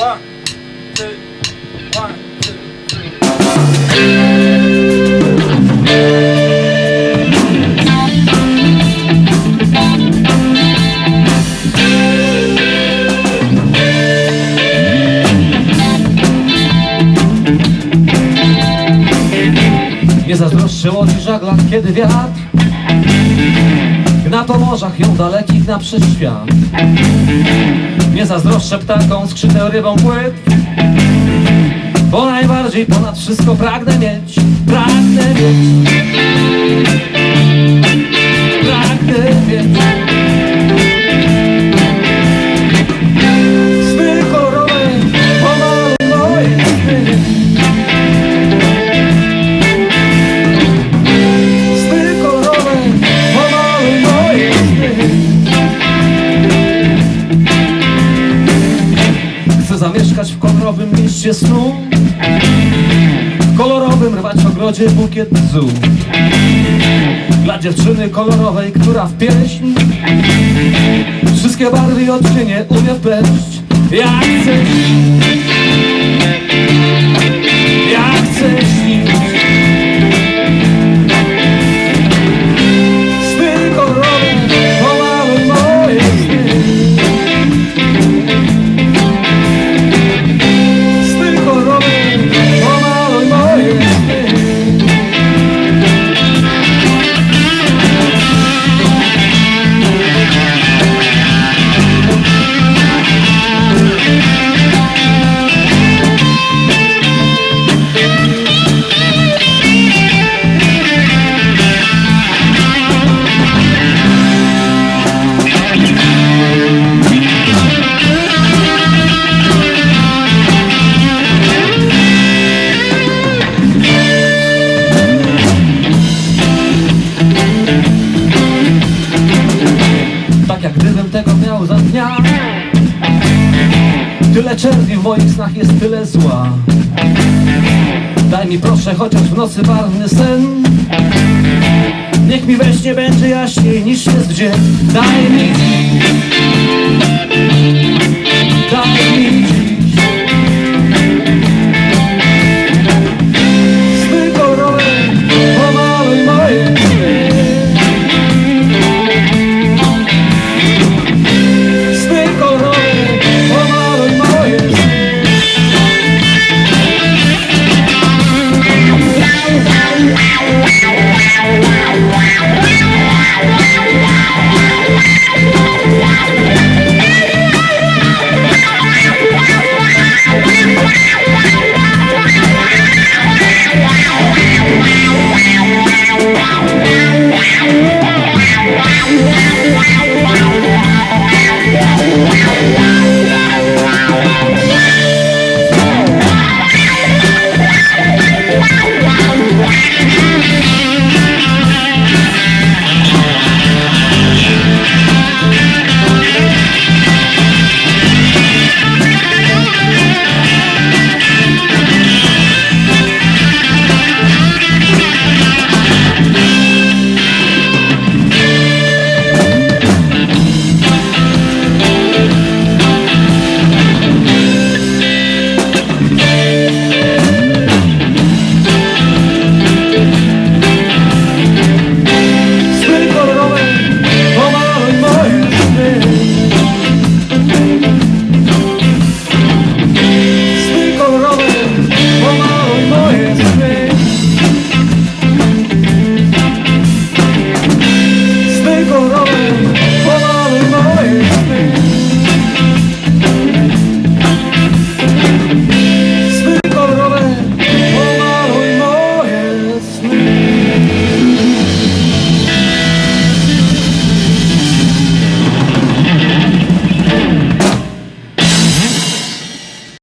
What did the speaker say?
One, two. Nie zazdroszczę łodzi żaglach, kiedy wiatr Gna po morzach ją dalekich na świat. Nie zazdroszczę ptakom skrzydeł rybą płyt Bo najbardziej ponad wszystko pragnę mieć Pragnę mieć Chcę zamieszkać w kolorowym mieście snu. W kolorowym rwać ogrodzie bukiet bzu Dla dziewczyny kolorowej, która w pieśni Wszystkie barwy i odcienie umie wpleść Ja chcę za dnia. Tyle czerni w moich snach jest tyle zła. Daj mi proszę chociaż w nocy barwny sen. Niech mi we będzie jaśniej niż jest w dzień. Daj mi